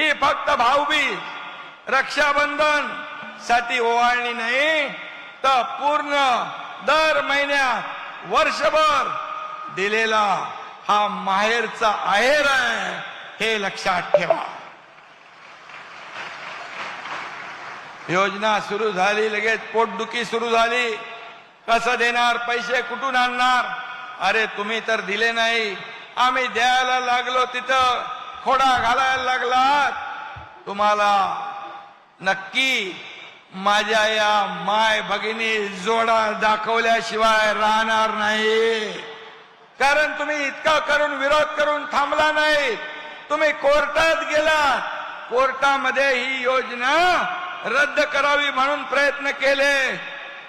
ही फक्त भाऊबीज रक्षाबंधनसाठी ओवाळणी नाही तर पूर्ण दर महिन्यात वर्षभर दिलेला हा माहेरचा आहेर आहे हे लक्षात ठेवा. योजना सुरू झाली लगेच पोटदुखी सुरू झाली. कसं देणार पैसे कुठून आणणार? अरे तुम्ही तर दिले नाही. आम्ही द्यायला लागलो तिथं. खोडा घालायला लागलात तुम्हाला नक्की माझ्या या माय भगिनी जोडा दाखवल्याशिवाय राहणार नाही. कारण तुम्ही इतका करून विरोध करून थांबला नाही. तुम्ही कोर्टात गेलात. कोर्टामध्ये ही योजना रद्द करावी म्हणून प्रयत्न केले.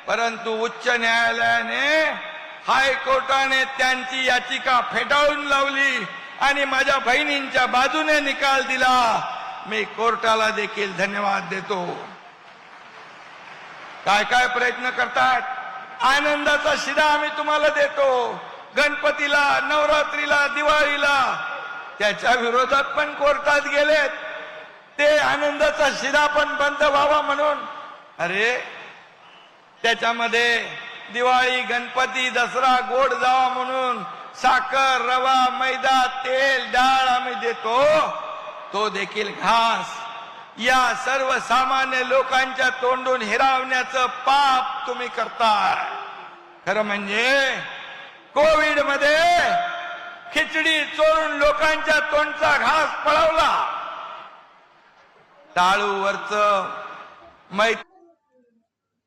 परंतु उच्च न्यायालयाने हायकोर्टाने त्यांची याचिका फेटाळून लावली. आणि माझ्या बहिणींच्या बाजूने निकाल दिला. मी कोर्टाला देखील धन्यवाद देतो. काय काय प्रयत्न करतात? आनंदाचा शिरा आम्ही तुम्हाला देतो. गणपतीला नवरात्रीला दिवाळीला. त्याच्या विरोधात पण कोर्टात गेलेत. ते आनंदाचा शिरा पण बंद व्हावा म्हणून. अरे त्याच्यामध्ये दिवाळी गणपती दसरा गोड जावा म्हणून साखर रवा मैदा तेल डाळ आम्ही देतो. तो देखील घास. या सर्वसामान्य लोकांच्या तोंडून हिरावण्याचं पाप तुम्ही करताय. खरं म्हणजे कोविडमध्ये खिचडी चोरून लोकांच्या तोंडचा घास पळवला. टाळूवरच मैत्री